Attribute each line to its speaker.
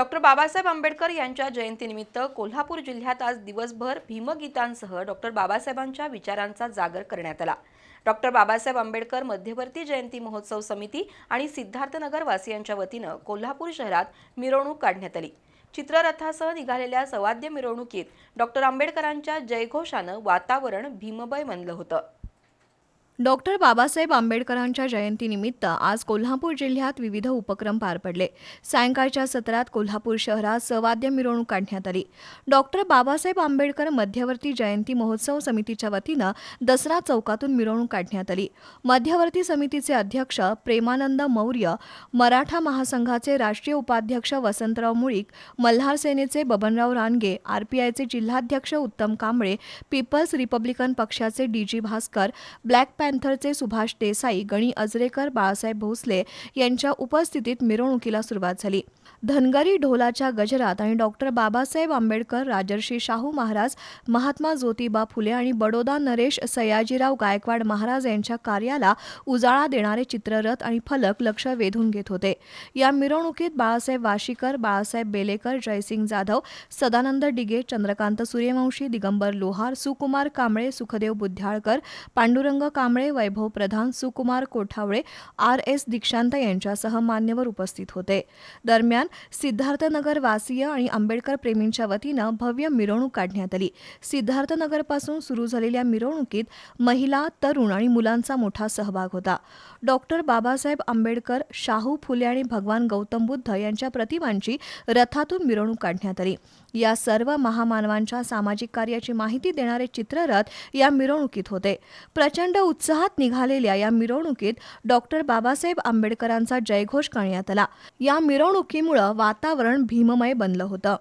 Speaker 1: Doctor Babasaheb Ambedkar यांच्या जयंतीनिमित्त कोल्हापूर जिल्ह्यात आज दिवसभर भीमगीतांसह डॉक्टर बाबासाहेबांच्या विचारांचा जागर करण्यात आला. डॉक्टर बाबासाहेब आंबेडकर मध्यवर्ती जयंती महोत्सव समिती आणि सिद्धार्थनगर वासियांच्या वतीनं कोल्हापूर शहरात मिरवणूक काढण्यात आली. चित्ररथासह निघालेल्या सवाद्य मिरवणुकीत डॉक्टर आंबेडकरांच्या जयघोषानं वातावरण भीममय बनलं होतं.
Speaker 2: डॉक्टर बाबासाहेब आंबेडकरांच्या जयंतीनिमित्त आज कोल्हापूर जिल्ह्यात विविध उपक्रम पार पडले. सायंकाळच्या सत्रात कोल्हापूर शहरात सवाद्य मिरवणूक काढण्यात आली. डॉक्टर बाबासाहेब आंबेडकर मध्यवर्ती जयंती महोत्सव समितीच्या वतीनं दसरा चौकातून मिरवणूक काढण्यात आली. मध्यवर्ती समितीचे अध्यक्ष प्रेमानंद मौर्य मराठा महासंघाचे राष्ट्रीय उपाध्यक्ष वसंतराव मुळीक मल्हार सेनेचे बबनराव रानगे आरपीआयचे जिल्हाध्यक्ष उत्तम कांबळे पीपल्स रिपब्लिकन पक्षाचे डी जी भास्कर ब्लॅक पॅन्थरचे सुभाष देसाई गणी अजरेकर बाळासाहेब भोसले यांच्या उपस्थितीत मिरवणुकीला सुरुवात झाली. धनगरी ढोलाच्या गजरात आणि डॉक्टर बाबासाहेब आंबेडकर राजर्षी शाहू महाराज महात्मा ज्योतिबा फुले आणि बडोदा नरेश सयाजीराव गायकवाड महाराज यांच्या कार्याला उजाळा देणारे चित्ररथ आणि फलक लक्ष वेधून घेत होते. या मिरवणुकीत बाळासाहेब वाशीकर बाळासाहेब बेलेकर जयसिंग जाधव सदानंद डिगे चंद्रकांत सूर्यवंशी दिगंबर लोहार सुकुमार कांबळे सुखदेव बुद्ध्याळकर पांडुरंग कांबळे कांबळे वैभव प्रधान सुकुमार कोठावळे आर एस दीक्षांत यांच्यासह मान्यवर उपस्थित होते. दरम्यान सिद्धार्थनगर वासीय आणि आंबेडकर प्रेमींच्या वतीनं भव्य मिरवणूक काढण्यात आली. सिद्धार्थनगरपासून सुरू झालेल्या मिरवणुकीत महिला तरुण आणि मुलांचा मोठा सहभाग होता. डॉक्टर बाबासाहेब आंबेडकर शाहू फुले आणि भगवान गौतम बुद्ध यांच्या प्रतिमांची रथातून मिरवणूक काढण्यात आली. या सर्व महामानवांच्या सामाजिक कार्याची माहिती देणारे चित्ररथ या मिरवणुकीत होते. प्रचंड उत्साहात निघालेल्या या मिरवणुकीत डॉक्टर बाबासाहेब आंबेडकरांचा जयघोष करण्यात आला. या मिरवणुकीमुळं वातावरण भीममय बनलं होतं.